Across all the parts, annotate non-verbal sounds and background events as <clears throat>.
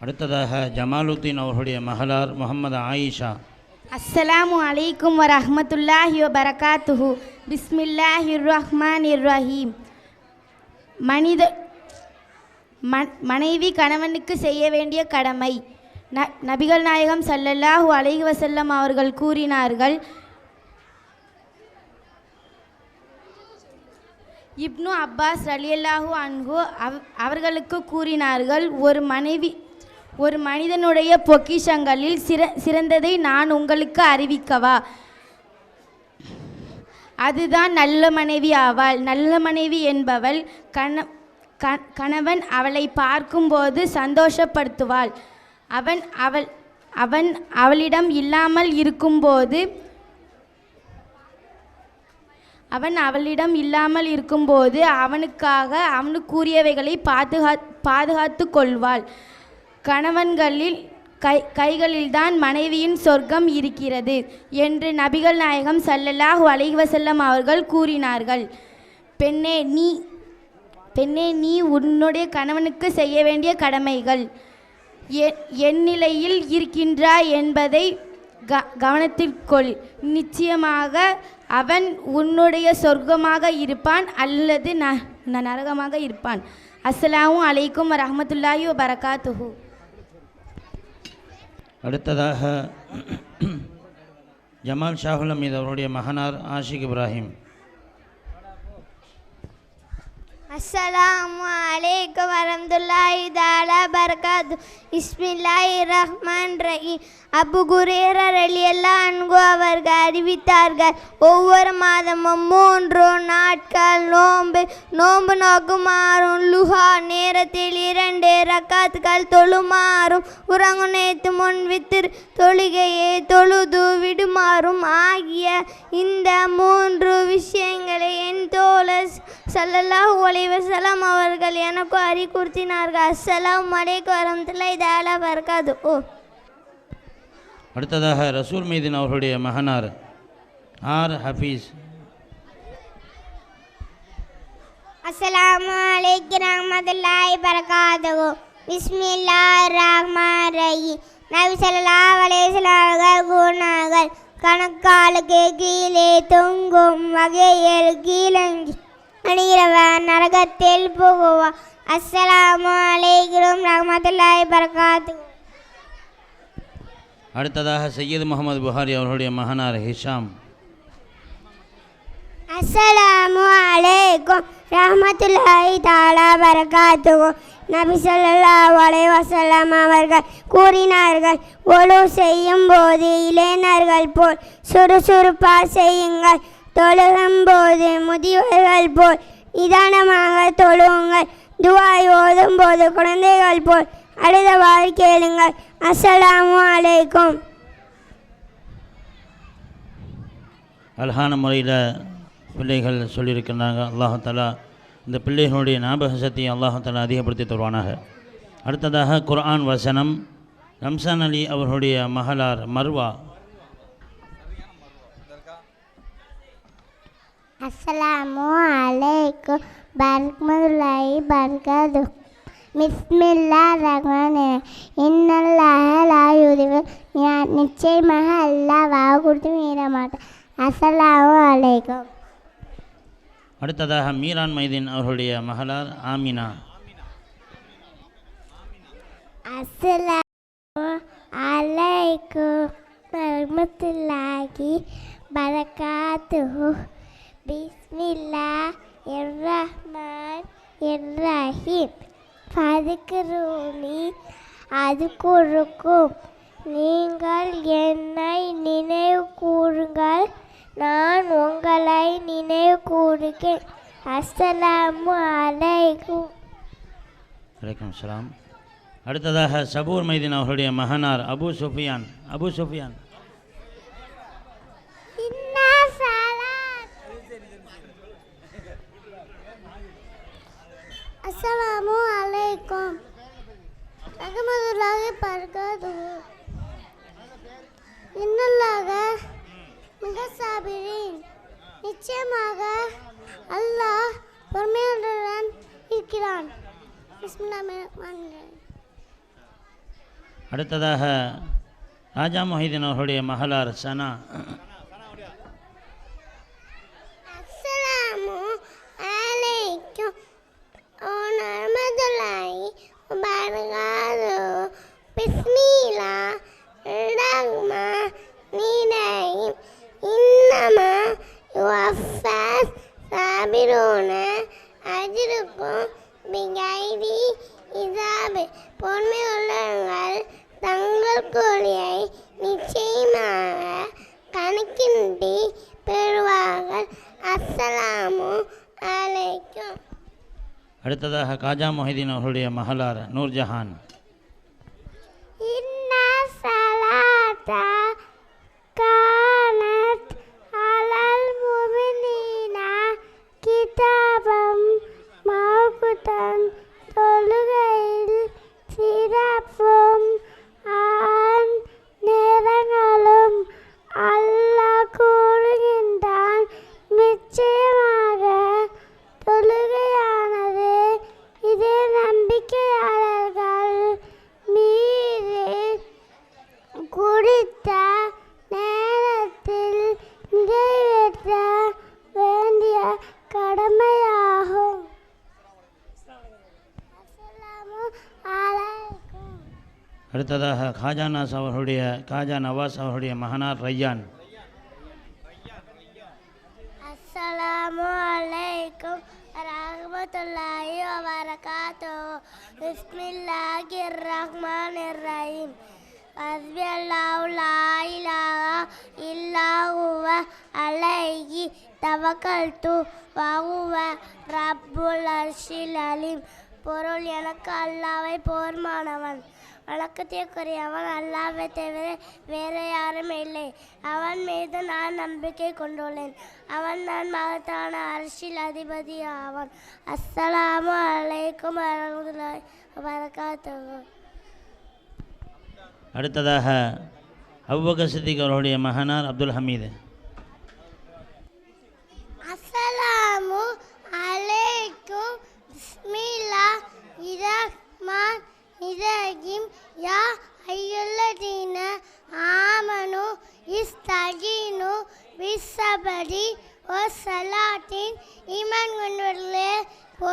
அடுத்ததாக ஜமாலுத்தீன் அவர்களுடைய மகளார் முகமது ஆயிஷா. அஸ்ஸலாமு அலைக்கும் வரஹ்மத்துல்லாஹி வபரகாத்துஹு. பிஸ்மில்லாஹி ரஹ்மான் இர்ரஹீம் மனித ம- மனைவி கணவனுக்கு செய்ய வேண்டிய கடமை. ந நபிகள் நாயகம் சல்லல்லாஹு அலைஹி வசல்லம் அவர்கள் கூறினார்கள் இப்னு அப்பாஸ் ரலியல்லாஹு அன்ஹு அவ் அவர்களுக்கு கூறினார்கள் ஒரு மனைவி ஒரு மனிதனுடைய பொக்கிஷங்களில் சிற சிறந்ததை நான் உங்களுக்கு அறிவிக்கவா? அதுதான் நல்ல மனைவி ஆவாள். நல்ல மனைவி என்பவள் கண க- கணவன் அவளை பார்க்கும்போது சந்தோஷப்படுத்துவாள். அவன் அவள் அவன் அவளிடம் இல்லாமல் இருக்கும்போது அவன் அவளிடம் இல்லாமல் இருக்கும்போது அவனுக்காக அவனுக்குரியவைகளை பாதுகா பாதுகாத்து கொள்வாள். கணவன்களில் கை கைகளில்தான் மனைவியின் சொர்க்கம் இருக்கிறது என்று நபிகள் நாயகம் ஸல்லல்லாஹு அலைவசல்லம் அவர்கள் கூறினார்கள். பெண்ணே நீ பெண்ணே நீ உன்னுடைய கணவனுக்கு செய்ய வேண்டிய கடமைகள் என் நிலையில் இருக்கின்றாய் என்பதை க கவனத்திற்கொள். நிச்சயமாக அவன் உன்னுடைய சொர்க்கமாக இருப்பான் அல்லது ந ந- நரகமாக இருப்பான். அஸ்ஸலாமு அலைக்கும் வரஹ்மத்துல்லாஹி வரகாத்துஹூ அடுத்ததாக <clears throat> ஜமால் ஷாகுல் அமீத் அவருடைய மகனார் ஆஷிக் இப்ராஹிம். அஸ்ஸலாமு அலைக்கும் வரமதுல்லாஹி தாலா பரகாத்து இஸ்மில்லாஹி ரஹ்மான் ரஹீம் அபு குரேரர் அலியல்லாஹ் அன்பு அவர்கள் அறிவித்தார்கள். ஒவ்வொரு மாதமும் மூன்று நாட்கள் நோன்பு நோன்பு நோக்குமாறும் லுஹா நேரத்தில் இரண்டு ரக்காத்துகள் தொழுமாறும் உறங்கு நேத்து முன் வித்திரு தொழுகையை தொழுது விடுமாறும் ஆகிய இந்த மூன்று விஷயங்களை என் தோழர் சல்லல்லாஹு அலைஹி வஸல்லம் அவர்கள் எனக்கு அறிவுறுத்தினார்கள் அஸ்ஸலாமு அலைக்கும் வரமத்துல்லாஹி தஆலா பரகாது ஓ. அடுத்ததாக ரசூல் மீதின் அவர்களுடைய மகனார் ஆர் ஹஃபீஸ் அஸ்ஸலாமு அலைக்கும் ரஹ்மத்துல்லாஹி பரகாத்துஹு பிஸ்மில்லாஹிர் ரஹ்மானிர் ரஹீம் நபி ஸல்லல்லாஹு அலைஹி வஸல்லம் அவர்கள் கூறினார்கள் கணக்காலுக்கு கீழே தொங்கும் வகையில் கீழங்கி அணிகிறவன் நரகத்தில் புகுவான் அஸ்ஸலாமு அலைக்கும் ரஹ்மத்துல்லாஹி பரகாத்துஹு அடுத்ததாக சையது முகமது புகாரி அவர்களுடைய மகனார் ஹிஷாம். அஸ்ஸலாமு அலைக்கும் ரஹ்மத்துல்லாஹி தஆலா பரகாத்துஹு நபி ஸல்லல்லாஹு அலைஹி வஸல்லம் அவர்கள் கூறினார்கள் ஒழு செய்யும் போது இளைஞர்கள் போல் சுறுசுறுப்பா செய்யுங்கள். தொழுகும் போது முதியவர்கள் போல் நிதானமாக தொழுவுங்கள் துவாய் ஓதும் போது குழந்தைகள் போல் அழுதவாறு கேளுங்கள். அஸ்ஸலாமு அலைக்கும். அழகான முறையில் பிள்ளைகள் சொல்லியிருக்கிறாங்க அல்லாஹு இந்த பிள்ளைகளுடைய ஞாபக சக்தியை அல்லாஹு அதிகப்படுத்தி தருவானாக. அடுத்ததாக குர்ஆன் வசனம். ரம்சான் அலி அவர்களுடைய மகளார் மர்வா அஸ்ஸலாமு அலைக்கும். பரமத்துல்லாஹி பரகாது. பிஸ்மில்லா ரஹ்மான் இன்னல்லாஹ லா யுதிவு நிச்சயமாக அல்லாஹ் வாக்கு கொடுத்து மீற மாட்டேன் அஸ்ஸலாமு அலைக்கும். அடுத்ததாக மீரான் மைதீன் அவர்களுடைய மகளார் ஆமினா. அஸ்ஸலாமு அலைக்கும். வரமத்துல்லாஹி பரகாத்துஹு. பிஸ்மில்லா இர்ரஹ்மான் இர்ரஹீம் ஃபதுக்குரூனி அதுக்குறுக்கும் நீங்கள் என்னை நினைவு கூறுங்கள் நான் உங்களை நினைவு கூறுகிறேன். அஸ்ஸலாமு அலைக்கும். வலைக்கம் சலாம் அடுத்ததாக சபூர் மைதீன் அவர்களுடைய மகனார் அபு சுஃபியான். அபு சுஃபியான் இன்னா சலாத் அஸ்ஸலாமு அலைக்கும் ரஹமத்துல்லாஹி பர்காது இன்னல்லாக மிக சாபிரின் நிச்சயமாக அல்லாஹ் பொறுமையுடன் இருக்கிறான் அடுத்ததாக ராஜா மொஹிதீன் அவர்களுடைய மகளார் சனா அஸ்ஸலாமு அலைக்கும் வரமத்துல்லாஹி வபரகாத்து பிஸ்மில்லா ரஹ்மானிர் இன்னமா யுவஃபாஸ் சாபிரூன அஜ்ருக்கும் பிகைரி இசாபு பொறுமை உள்ளவர்கள் தங்கள் கூலியை நிச்சயமாக கணக்கின்றி பெறுவார்கள். அஸ்ஸலாமு அலைக்கும். அடுத்ததாக காஜா மொஹிதீன் அவர்களுடைய மகளார் நூர்ஜஹான் இன்ன சலாத்தா கானத் அலல் முமினீனா கிதாபம் மௌகுதன் தொழுகையில் சிறப்பும் ஆண் நேரங்களும் அல்லாஹ் கூறுகின்றான் நிச்சயமாக தொழுகையானது இது நம்பிக்கையாளர்கள் மீது குறித்த நேரத்தில் நிறைவேற்ற வேண்டிய கடமையாகும் அஸ்ஸலாமு அலைக்கும் அடுத்ததாக காஜா நாஸ் அவர்களுடைய காஜா நவாஸ் அவர்களுடைய மகனார் ரையான். அஸ்ஸலாமு அலைக்கும் ரஹ்மத்துல்லாஹி வபரகாத்து பிஸ்மில்லாஹிர் ரஹ்மானிர் ரஹீம். ஹஸ்பி அல்லாஹு லா இலாஹா இல்லா ஹுவ அலைஹி தவக்கல்து. வஹுவ ரப்புல் அர்ஷில் அலீம். பொருள் எனக்கு அல்லாவை போர்மானவன். வழக்கத்திற்குரியவன் அல்லாவை தவிர வேறு யாரும் இல்லை. அவன் மீது நான் நம்பிக்கை கொண்டுள்ளேன். அவன் நான் மகத்தான அரசியல் அதிபதி ஆவான். அஸ்ஸலாமு அலைக்கும் வரமத்துல்லாஹி வபரகாத்துஹு. அடுத்ததாக அவ்வக சித்திக் அவர்களுடைய மகனார் அப்துல் ஹமீது. அஸ்ஸலாமு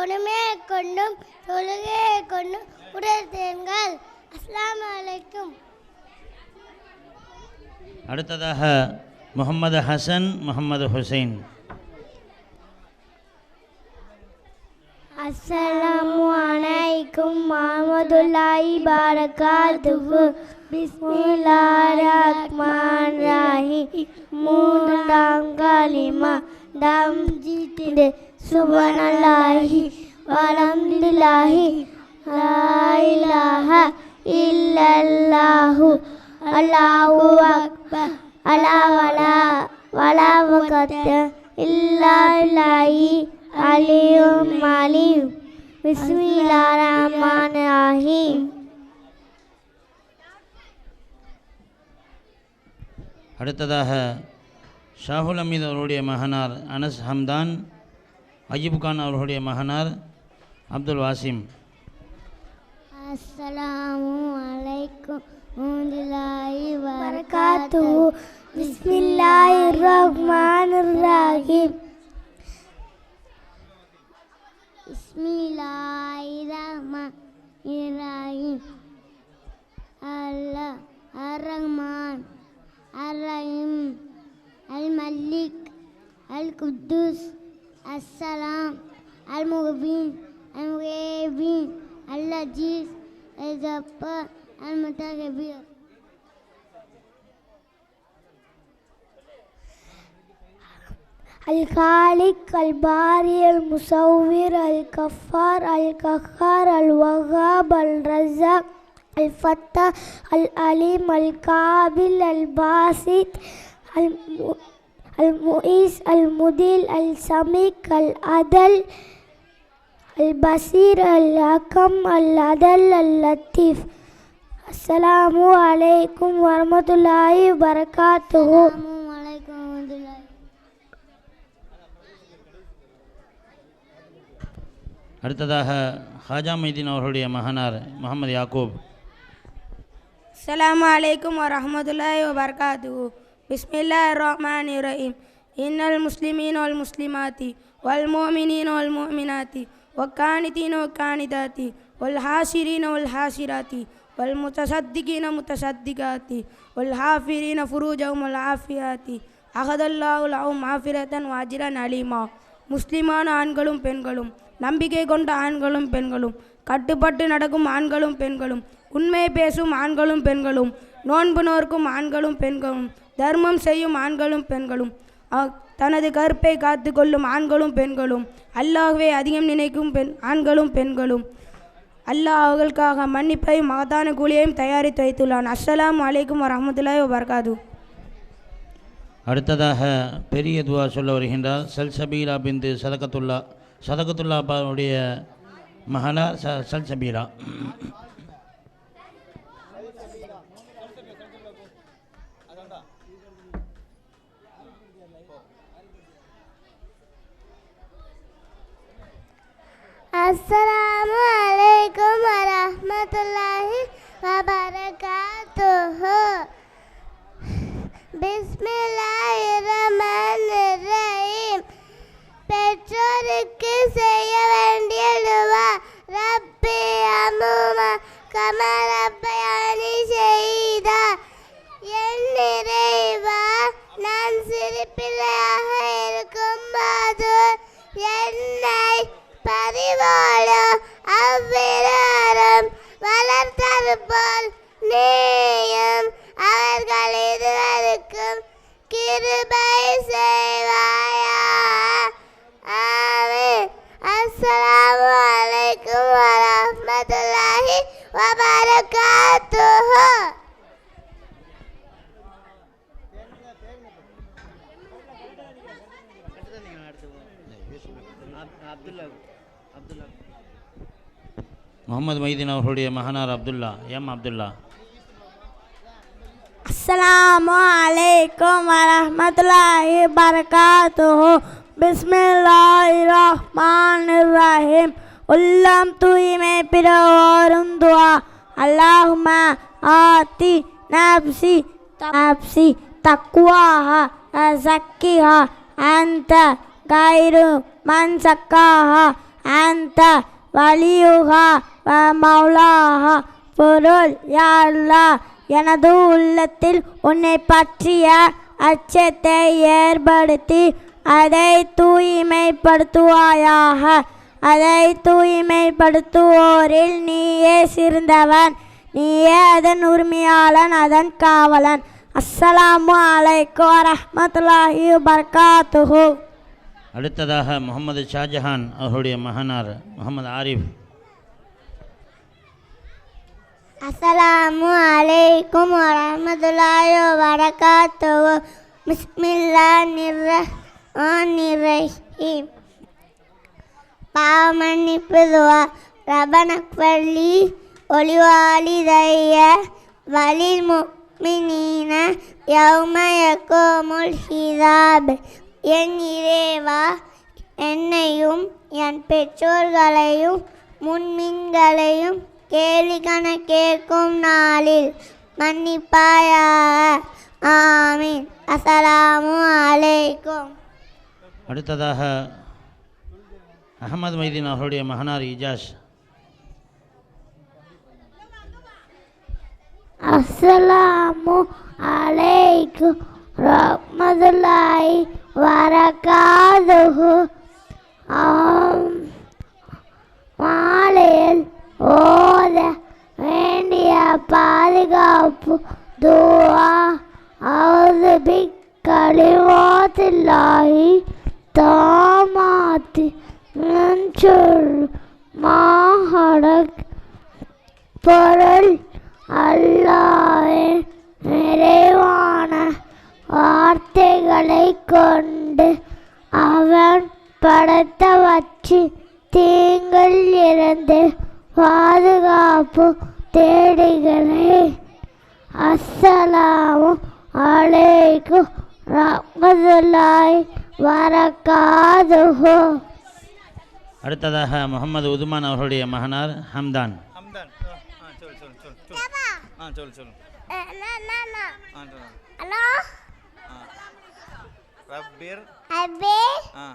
பொறுமையை கொண்டும் தொழுகையை கொண்டும் உடல் அஸ்ஸலாமு அலைக்கும். அடுத்ததாக முகமது ஹசன் முகமது ஹுசைன். அஸ்ஸலாமு அலைக்கும் வரமத்துல்லாஹி பரகாத்துஹு பிஸ்மில்லாஹிர் ரஹ்மானிர் ரஹீம். மூன்றாம் கலிமா தம் ஜித்திடு சுபனல்லாஹி வலம்துல்லாஹி லா இல்லல்லாஹு அல்லாஹு அக்பர். அலா வலா வலா வகத்த இல்லாஹி அலியும் அலீம். பிஸ்மில்லாஹிர் ரஹ்மானிர் ரஹீம் அடுத்ததாக ஷாஹுல் அமீத் அவருடைய மகனார் அனஸ் ஹம்தான் அய்யூப் கான் அவர்களுடைய மகனார் அப்துல் வாசிம். அஸ்ஸலாமு அலைக்கும் ரஹீம் ரஹ்மானிர் ரஹீம் அல்லாஹ் அர் ரஹ்மான் அர் ரஹீம் அல் மல்லிக் அல் குத்தூஸ் السلام المبين المغيبين اللذيذ الجبار المتكبر الخالق الباري المصور الكفار الكخار الوهاب الرزاق الفتى العليم القابل الباسط الم... المؤيس المديل السميع العدل البصير الحكم العدل اللطيف السلام عليكم ورحمة الله وبركاته السلام عليكم ورحمة الله அடுத்ததாக ஹாஜா மைதீன் அவர்களுடைய மகனார் முகமது யாக்கூப் السلام عليكم ورحمة الله وبركاته بسم الله الرحمن الرحيم إن المسلمين والمسلمات والمؤمنين والمؤمنات والقانتين والقانتات والحاشرين والحاشرات والمتصدقين والمتصدقات والحافرين فروجهم والعافيات أخذ الله لهم معافرة وأجرا عليما முஸ்லிமான ஆண்களும் பெண்களும் நம்பிக்கை கொண்ட ஆண்களும் பெண்களும் கட்டுப்பட்டு நடக்கும் ஆண்களும் பெண்களும் உண்மை பேசும் ஆண்களும் பெண்களும் நோன்பு நோர்க்கும் ஆண்களும் பெண்களும் தர்மம் செய்யும் ஆண்களும் பெண்களும். அ- தனது கருப்பை காத்து கொள்ளும் ஆண்களும் பெண்களும். அல்லாஹ்வை அதிகம் நினைக்கும் பெண் ஆண்களும் பெண்களும். அல்லாஹ் அவர்களுக்காக மன்னிப்பையும் மகத்தான கூலியையும் தயாரித்து வைத்துள்ளான். அஸ்ஸலாம் அலைக்கும் வரமத்துல்லாய் வபரகாத்து அடுத்ததாக பெரிய துவா சொல்ல வருகின்றார். சல்சபீலா பிந்து சதகத்துல்லா சதகத்துல்லா அப்பாவுடைய மகனார் ச சல்சபீலா. அஸ்ஸலாமு அலைக்கும் வரஹ்மத்துல்லாஹி வபரகாத்துஹு பிஸ்மில்லாஹிர் ரஹ்மானிர் ரஹீம் பெற்றோருக்கு செய்ய வேண்டிய துவா. ரப்பி அம்முமா கம ரப்பயானி செய்தா. என் நிறைவா. நான் சிரிப்பிள்ளையாக இருக்கும்போது என்ன வளர்த்தது போல் நீயும் அவர்கள் இருவருக்கும் கிருபை செய்வாயா? ஆமீன். அஸ்ஸலாமு அலைக்கும் வரஹ்மத்துல்லாஹி வபரக் முகமது மைதீன் அவர்களுடைய மகனார் அப்துல்லா எம் அப்துல்லா அஸ்ஸலாமு அலைக்கும் வரஹ்மத்துல்லாஹி வபரகாத்துஹு பிஸ்மில்லாஹிர் ரஹ்மானிர் ரஹீம் உள்ளம் தூய்மை பிறவோரும் துவா அல்லாஹும்ம ஆத்தி நப்சி நப்சி தக்வாஹா சக்கிஹா அந்த கைரு மன் சக்காஹா அந்த வலியுகா வ மௌலாஹா பொருள் யா எனது உள்ளத்தில் உன்னை பற்றிய அச்சத்தை ஏற்படுத்தி அதை தூய்மைப்படுத்துவாயாக. அதை தூய்மைப்படுத்துவோரில் நீயே சிறந்தவன். நீயே அதன் உரிமையாளன் அதன் காவலன். அஸ்ஸலாமு அலைக்கும் வரஹ்மத்துல்லாஹி வபரகாத்துஹு. அடுத்ததாக முகமது ஷாஜஹான் அவருடைய மகனார் முகமது ஆரிஃப். அஸ்ஸலாமு அலைக்கும் வரஹ்மத்துல்லாஹி வபரகாத்துஹு. பிஸ்மில்லாஹிர் ரஹ்மானிர் ரஹீம் பாவமன்னிப்பு துவா. ரபனக்வல்லி ஒளிவாலிதைய. வலில் முக்மினீன யௌமயக்கோமுல் ஹிதாப் என் இறைவா என்னையும் என் பெற்றோர்களையும் முன்மின்களையும் கேலி கணக்கேற்கும் நாளில் மன்னிப்பாயாக. ஆமீன். அஸ்ஸலாமு அலைக்கும். அடுத்ததாக அகமது மைதீன் அவர்களுடைய மகனார் இஜாஸ் அஸ்ஸலாமு அலைக்கும். ரஹ்மத்துல்லாஹி வரகாதுஹு ஆம் மாலையில் ஓத வேண்டிய பாதுகாப்பு துவா அவுது பி கலிமாத்தில்லாஹி தாமாத்தி மன்சூர் மாஹடக் பொருள் அல்லாஹ்வின் நிறைவான வார்த்தைகளை கொண்டு அவன் படைத்தவற்றி தீங்கில் இருந்து பாதுகாப்பு தேடுகிறேன் அஸ்ஸலாமு அலைக்கும் ரஹ்மத்துல்லாஹி வரகாதுஹு. அடுத்ததாக முகமது உதுமான் அவர்களுடைய மகனார் ஹம்தான். ஹம்தான். ஆ, ஆ சொல் சொல் சொல் சொல். ஆ சொல் சொல். ஹலோ? ரப்பிர். அபே ஆ.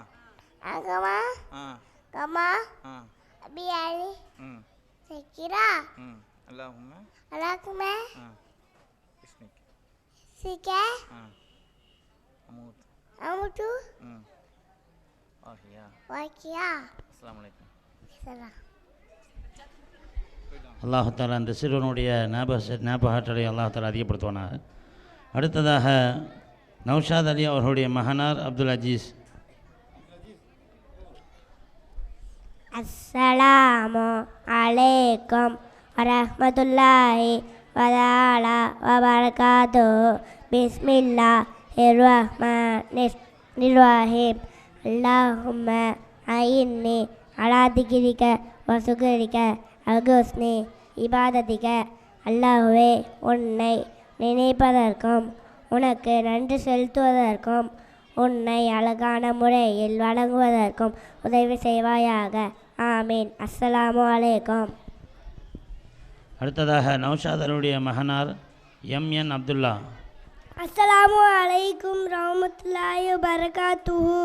அகமா ஆ. கமா. ஆ. அபியாலி ம். சக்கிரா? ம். இஸ்மிக் சிக்கே? ஆ அமூத் அமுட்டு ம் ஆஹியா வாக்கியா? அஸ்ஸலாமு அலைக்கும் சலாம். அல்லாஹாலா அந்த சிறுவனுடைய ஞாபக ஞாபகாற்றலை அல்லாஹாலா அதிகப்படுத்துவானாக. அடுத்ததாக நௌஷாத் அலி அவர்களுடைய மகனார் அப்துல் அஜீஸ். அஸ்ஸலாமு அலைக்கும். வரஹ்மத்துல்லாஹி வதாலா வபரகாத்து. பிஸ்மில்லா இர்ரஹ்மானிர் நிர்வாஹிம் அல்லாஹும்ம ஐன்னி அலாதிகிரிக வசுகரிக்க அகுஸ்னி இபாததிக. அல்லாஹுவே உன்னை நினைப்பதற்கும் உனக்கு நன்றி செலுத்துவதற்கும் உன்னை அழகான முறையில் வழங்குவதற்கும் உதவி செய்வாயாக. ஆமீன். அஸ்ஸலாமு அலைக்கும். அடுத்ததாக நௌஷாதனுடைய மகனார் எம் என் அப்துல்லா. அஸ்ஸலாமு அலைக்கும் ரஹமத்துல்லாஹி பரகாத்துஹு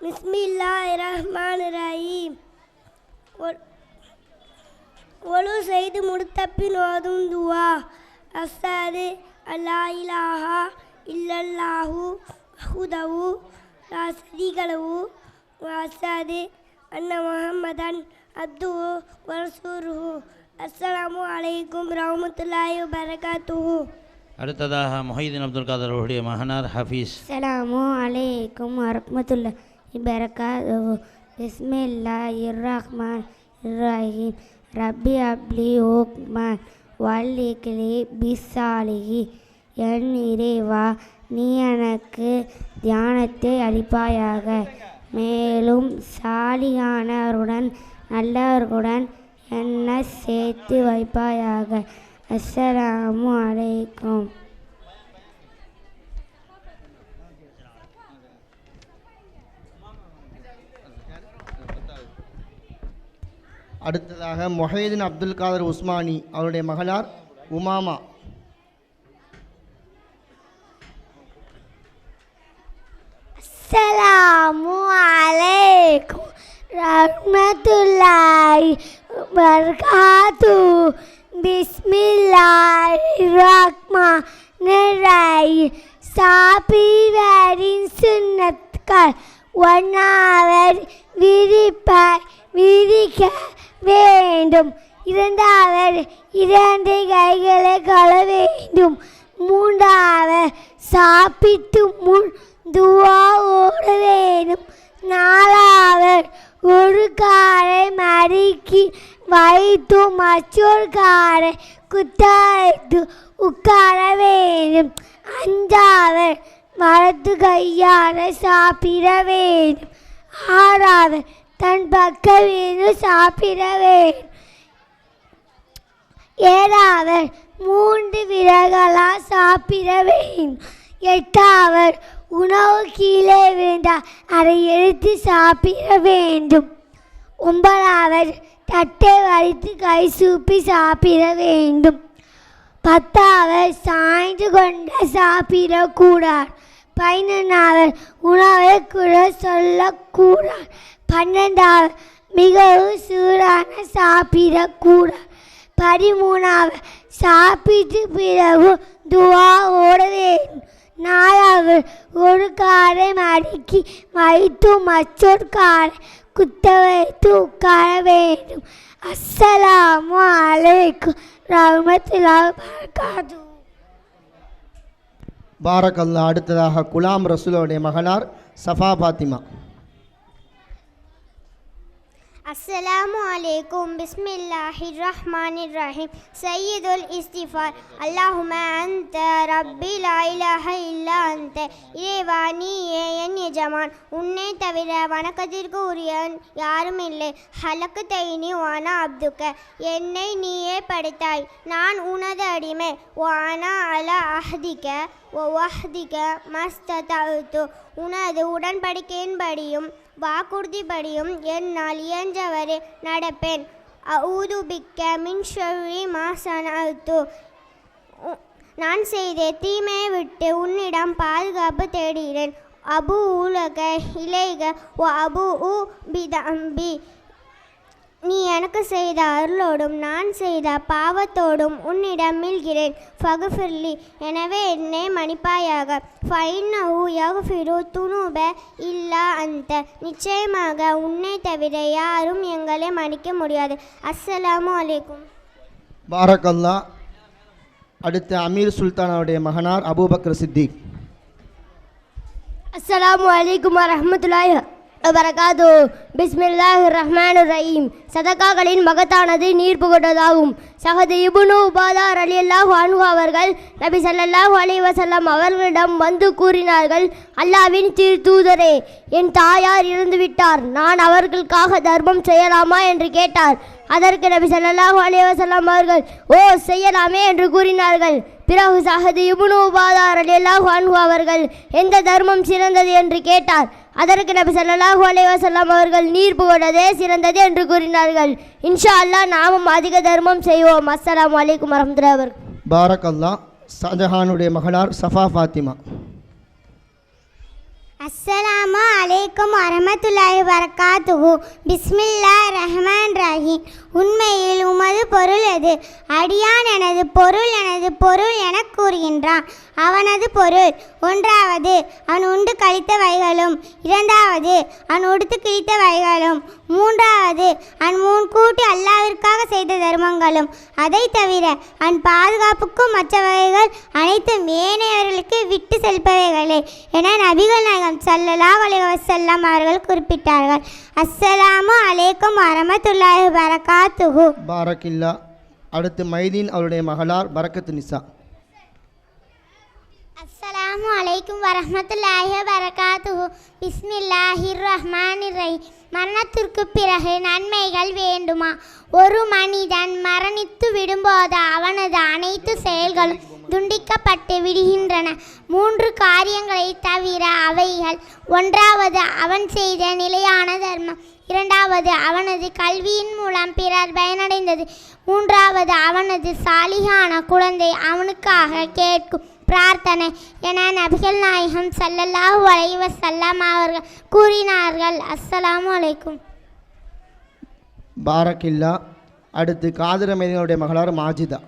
பிஸ்மில்லாஹ் ரஹ்மான் ரஹீம் ஒழு செய்து முடித்த பின் ஓதும் துவா. அஸ்ஸாது அல்லா இலாஹா இல்லல்லாஹு ஹுதவு ராசதிகளவு அஸ்ஸாது அன்ன முகம்மதன் அப்துஹு வரசூருஹு அஸ்ஸலாமு அலைக்கும் ரஹமத்துல்லாஹி பரகாத்துஹு அடுத்ததாக மொஹீதீன் அப்துல் காதர் அவர்களுடைய மகனார் ஹஃபீஸ். அஸ்ஸலாமு அலைக்கும் வரஹ்மத்துல்லாஹி பரகாத்துஹு பிஸ்மில்லாஹிர் ரஹ்மான் ரஹீம் ரப்பி அப்லி ஹுக்மான் வல்லிக்லி பிஸ்ஸாலிஹி என் இறைவா நீ எனக்கு தியானத்தை அளிப்பாயாக. மேலும் சாலியானவருடன் நல்லவர்களுடன் என்னை சேர்த்து வைப்பாயாக? அஸ்ஸலாமு அலைக்கும். அடுத்ததாக மொஹீதீன் அப்துல் காதர் உஸ்மானி அவருடைய மகளார் உமாமா. அஸ்ஸலாமு அலைக்கும். ரஹ்மத்துல்லாய் பரகாத்து பிஸ்மில்லாய் ரஹ்மா நிறை சாபிவரின் சுன்னத்கள் ஒன்றாவர் விரிப்ப விரிக்க வேண்டும். இரண்டாவர் இரண்டு கைகளை கழ வேண்டும். மூன்றாவர் சாப்பிட்டு முன் துவா ஓட வேண்டும். நாலாவர் ஒரு காரை மறுக்கி வைத்து மற்றொரு காரை குத்தாய்த்து உட்கார வேண்டும். அஞ்சாவர் மரத்து கையார சாப்பிட வேண்டும். ஆறாவர் தன் பக்கம் இருந்து சாப்பிட வேண்டும். ஏழாவர் மூன்று விரல்களால் சாப்பிட வேண்டும். எட்டாவர் உணவு கீழே விழுந்தால் அதை எடுத்து சாப்பிட வேண்டும். ஒன்பதாவது தட்டை வலித்து கை சூப்பி சாப்பிட வேண்டும். பத்தாவது சாய்ந்து கொண்டு சாப்பிடக்கூடாது. பதினொன்றாவது உணவை கூட சொல்லக்கூடாது. பன்னெண்டாவது மிகவும் சூடான சாப்பிடக்கூடாது. பதிமூணாவது சாப்பிட்டு பிறகு துவா ஓட வேண்டும். நாலாவது ஒரு காரை மடக்கி வைத்து மற்றொரு காரை குத்த வைத்து உட்கார வேண்டும். அஸ்ஸலாமு அலைக்கும். ரஹ்மத்துல்லாஹி வபரகாத்துஹு. பாரக்கல்லா அடுத்ததாக குலாம் ரசூலுடைய மகனார் சஃபா பாத்திமா السلام عليكم بسم الله الرحمن الرحيم سيد الاستغفار اللهم أنت ربي لا إله إلا أنت இறைவா நீயே என் எஜமான் உன்னை தவிர வணக்கத்திற்கு உரியன் யாரும் இல்லை ஹலக்கு தைனி வானா அப்துக்க என்னை நீயே படைத்தாய் நான் உனது அடிமை வானா அல அஹ்திக்க வஹ்திக்க மஸ்தத்து உனது உடன்படிக்கையின்படியும் வாக்குறுதிப்படியும் என்னால் இயன்றவரை நடப்பேன். ஊதுபிக்க பிக்க மின் மாசனத்து நான் செய்த தீமையை விட்டு உன்னிடம் பாதுகாப்பு தேடுகிறேன். அபு உலக இலைக அபு உ பிதம்பி. நீ எனக்கு செய்த அருளோடும் நான் செய்த பாவத்தோடும் உன்னிடம் மீள்கிறேன். ஃபகுஃபிர்லி எனவே என்னை மன்னிப்பாயாக. ஃபைனஹு யகுஃபிரு துணுப இல்லா அந்த நிச்சயமாக உன்னை தவிர யாரும் எங்களை மன்னிக்க முடியாது. அஸ்ஸலாமு அலைக்கும். பாரக்கல்லா. அடுத்து அமீர் சுல்தான் அவருடைய மகனார் அபூபக்கர் சித்திக். அஸ்ஸலாமு அலைக்கும் வரஹ்மத்துல்லாஹி. வரகாது பிஸ்மில்லாஹ் ரஹ்மான் ரஹீம் சதகாக்களின் மகத்தானது நீர் புகட்டதாகும். சகது இபுனு உபாதார் அலி அல்லாஹ் அன்ஹு அவர்கள் நபி ஸல்லல்லாஹு அலைஹி அவர்களிடம் வந்து கூறினார்கள் அல்லாவின் திரு தூதரே என் தாயார் இறந்துவிட்டார் நான் அவர்களுக்காக தர்மம் செய்யலாமா? என்று கேட்டார். அதற்கு நபி ஸல்லல்லாஹு அலைஹி அவர்கள் ஓ செய்யலாமே என்று கூறினார்கள். பிறகு சஹது இபுனு உபாதார் ரலியல்லாஹு அன்ஹு அவர்கள் எந்த தர்மம் சிறந்தது? என்று கேட்டார். அதற்கு நபி ஸல்லல்லாஹு அலைஹி வஸல்லம் அவர்கள் நீர் புகழதே சிறந்தது என்று கூறினார்கள். இன்ஷா அல்லாஹ் நாமும் அதிக தர்மம் செய்வோம். அஸ்ஸலாமு அலைக்கும் வரஹ்மத்துல்லாஹி வபரகாத்துஹு பாரக்கல்லா ஷாஜஹானுடைய மகனார் சஃபா ஃபாத்திமா. அஸ்ஸலாமு அலைக்கும் வரமத்துல்லாஹி வரகாத்துஹு பிஸ்மில்லா ரஹ்மான் ரஹீம். உண்மையில் உமது பொருள் எது? அடியான் எனது பொருள் எனது பொருள் என கூறுகின்றான். அவனது பொருள். ஒன்றாவது அவன் உண்டு கழித்த வைகளும் இரண்டாவது அவன் உடுத்து கிழித்த வைகளும் மூன்றாவது அவன் முன்கூட்டி அல்லாவிற்காக செய்த தர்மங்களும். அதை தவிர அவன் பாதுகாப்புக்கும் மற்றவைகள் அனைத்தும் ஏனையவர்களுக்கு விட்டு செல்பவைகளே என நபிகள் நாயகம் சல்லலா வலிவசல்லாம் அவர்கள் குறிப்பிட்டார்கள். அஸ்ஸலாமு அலைக்கும் வரகாத் வரகாத்துஹு பாரக்கில்லா. அடுத்து மைதீன் அவருடைய மகளார் பரக்கத்து நிசா. அஸ்ஸலாமு அலைக்கும் வரஹ்மத்துல்லாஹி வரகாத்துஹு பிஸ்மில்லாஹிர் ரஹ்மானிர் ரஹீம் மரணத்திற்கு பிறகு நன்மைகள் வேண்டுமா? ஒரு மனிதன் மரணித்து விடும்போது அவனது அனைத்து செயல்களும் துண்டிக்கப்பட்டு விடுகின்றன. மூன்று காரியங்களை தவிர அவைகள். ஒன்றாவது அவன் செய்த நிலையான தர்மம். இரண்டாவது அவனது கல்வியின் மூலம் பிறர் பயனடைந்தது. மூன்றாவது அவனது சாலிகான குழந்தை அவனுக்காக கேட்கும் பிரார்த்தனை என நபிகள் நாயகம் ஸல்லல்லாஹு அலைஹி வஸல்லம் அவர்கள் கூறினார்கள். அஸ்ஸலாமு அலைக்கும். பாரக்கில்லா. அடுத்து காதிர மைதீனுடைய மகளார் மாஜிதா.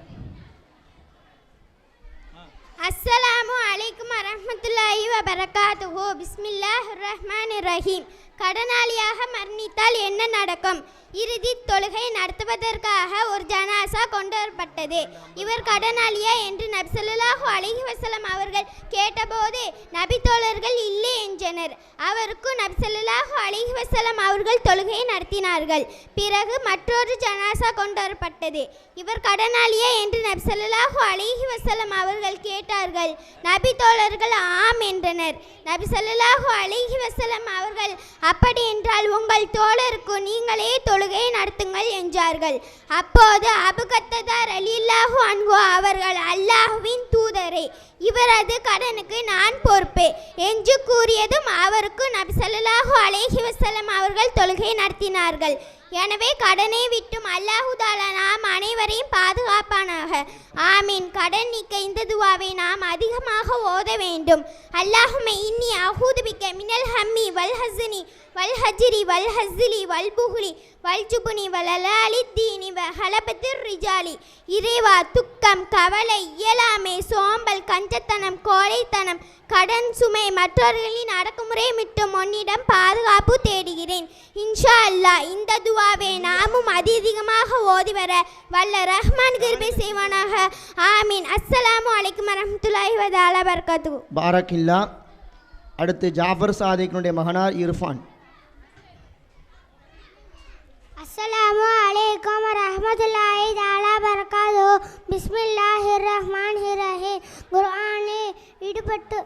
அஸ்ஸலாமு அலைக்கும் வரஹ்மத்துல்லாஹி வபரகாத்துஹு. பிஸ்மில்லாஹிர் ரஹ்மானிர் ரஹீம். கடனாளியாக மரணித்தால் என்ன நடக்கும்? இறுதி தொழுகை நடத்துவதற்காக ஒரு ஜனாசா கொண்டு வரப்பட்டது இவர் கடனாளியா என்று நபிசல்லாஹு ஸல்லல்லாஹு வசலம் அவர்கள் கேட்டபோது நபி தோழர்கள் இல்லை என்றனர். அவருக்கு நபிசல்லாஹு ஸல்லல்லாஹு வசலம் அவர்கள் தொழுகையை நடத்தினார்கள். பிறகு மற்றொரு ஜனாசா கொண்டு வரப்பட்டது இவர் கடனாளியா என்று நபிசல்லாஹு ஸல்லல்லாஹு வசலம் அவர்கள் கேட்டார்கள். நபி தோழர்கள் ஆம் என்றனர். நபி ஸல்லல்லாஹு வசலம் அவர்கள் அப்படி என்றால் உங்கள் தோழருக்கு நீங்களே தொழுகை நடத்துங்கள் என்றார்கள். அப்போது அபுகத்ததார் அலில்லாஹு அன்ஹு அவர்கள் அல்லாஹுவின் தூதரே இவரது கடனுக்கு நான் பொறுப்பு என்று கூறியதும் அவருக்கு நபி ஸல்லல்லாஹு அலைஹி அவர்கள் தொழுகை நடத்தினார்கள். எனவே கடனை விட்டும் அல்லாஹுதால நாம் அனைவரையும் பாதுகாப்பானாக. ஆமீன். கடன் நீக்க இந்த துவாவை நாம் அதிகமாக ஓத வேண்டும். அல்லாஹுமே இன்னி அஹூதுபிக்க மினல் ஹம்மி வல் ஹசனி வல் ஹஜ்ரி வல் ஹஸ்லி வல் புஹ்லி வல் ஜுபுனி வலலாலி தீனி வ ஹலபத்திர் ரிஜாலி இறைவா துக்கம் கவலை இயலாமை சோம்பல் கஞ்சத்தனம் கோழைத்தனம் கடன் சுமை மற்றவர்களின் அடக்குமுறை மிட்டும் உன்னிடம் பாதுகாப்பு தேடுகிறேன். இன்ஷா அல்லா இந்த துவாவை நாமும் அதிகமாக ஓதி வர வல்ல ரஹ்மான் கிருபை செய்வானாக. ஆமீன். அஸ்ஸலாமு அலைக்கும் வரமத்துல்லாஹி வ தஆலா பரகாத்துஹு பாரக்கில்லா அடுத்து ஜாஃபர் சாதிக்கினுடைய மகனார் இர்ஃபான். அஸ்ஸலாமு அலைக்கும் வரஹ்மத்துல்லாஹி தாலா பரகாது. பிஸ்மில்லாஹி ரஹ்மான் ரஹீம் குர்ஆனே ஈடுபட்டு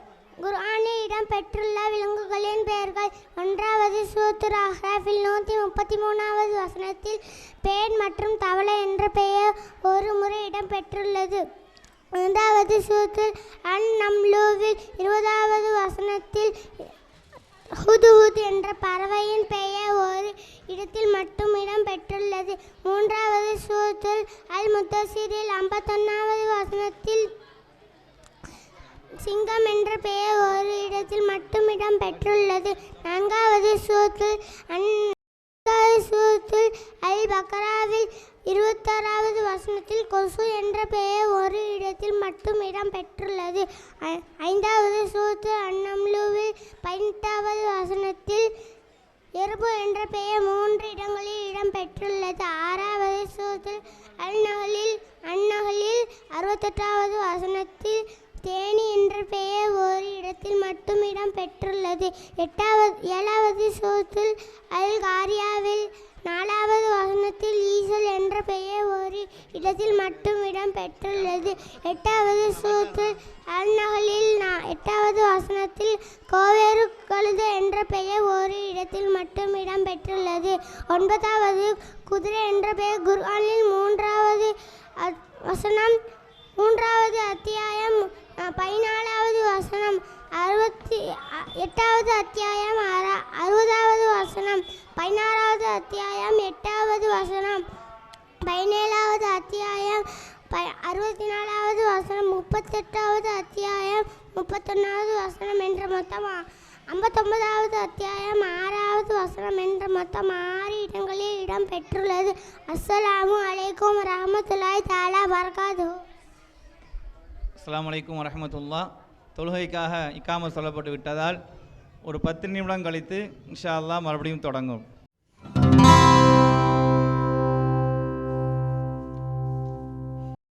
குர்ஆனில் இடம்பெற்றுள்ள விலங்குகளின் பெயர்கள் ஒன்றாவது சூத்துர் அஹ்ராஃபில் நூற்றி முப்பத்தி மூணாவது வசனத்தில் பேன் மற்றும் தவளை என்ற பெயர் ஒரு முறை இடம்பெற்றுள்ளது. இரண்டாவது சூத்தில் அன் நம்லூவில் இருபதாவது வசனத்தில் ஹுதுஹுத் என்ற பறவையின் பெயர் ஒரு இடத்தில் மட்டும் இடம் பெற்றுள்ளது. மூன்றாவது சூத்துல் அல் முத்தசிரில் ஐம்பத்தொன்னாவது வசனத்தில் சிங்கம் என்ற பெயர் ஒரு இடத்தில் மட்டும் இடம் பெற்றுள்ளது. நான்காவது சூத்தில் அன் சூத்துல் அல் பக்ராவில் இருபத்தாறாவது வசனத்தில் கொசு என்ற பெயர் ஒரு இடத்தில் மட்டும் இடம் பெற்றுள்ளது. ஐந்தாவது சூத்து அன்னம்லுவில் பதினெட்டாவது வசனத்தில் எறும்பு என்ற பெயர் மூன்று இடங்களில் இடம் பெற்றுள்ளது. ஆறாவது சூத்தில் அல்நகலில் அந்நகலில் அறுபத்தெட்டாவது வசனத்தில் தேனி என்ற பெயர் ஒரு இடத்தில் மட்டும் இடம் பெற்றுள்ளது. எட்டாவது ஏழாவது சூத்தில் அல் காரியாவில் நாலாவது வசனத்தில் ஈசல் என்ற பெயர் ஒரு இடத்தில் மட்டும் இடம் பெற்றுள்ளது. எட்டாவது சூத்து அருநகலில் நா- எட்டாவது வசனத்தில் கோவேறு கழுத என்ற பெயர் ஒரு இடத்தில் மட்டும் இடம் பெற்றுள்ளது. ஒன்பதாவது குதிரை என்ற பெயர் குர்ஆனில் மூன்றாவது அத்- வசனம் மூன்றாவது அத்தியாயம் பதினாலாவது வசனம் அறுபத்தி எட்டாவது அத்தியாயம் அறுபதாவது வசனம் பதினாறாவது அத்தியாயம் எட்டாவது வசனம் பதினேழாவது அத்தியாயம் ப அறுபத்தி நாலாவது வசனம் முப்பத்தெட்டாவது அத்தியாயம் முப்பத்தொன்னாவது வசனம் என்ற மொத்தம் ஐம்பத்தொன்பதாவது அத்தியாயம் ஆறாவது வசனம் என்ற மொத்தம் ஆறு இடங்களில் இடம் பெற்றுள்ளது. அஸ்ஸலாமு அலைக்கும் ரஹமத்துல்லாய் தாலா பரகாது அஸ்லாம் வலைக்கம் வரமத்துல்லா தொழுகைக்காக இக்காமல் சொல்லப்பட்டு விட்டதால் ஒரு பத்து நிமிடம் கழித்து இன்ஷா அல்லா மறுபடியும் தொடங்கும்.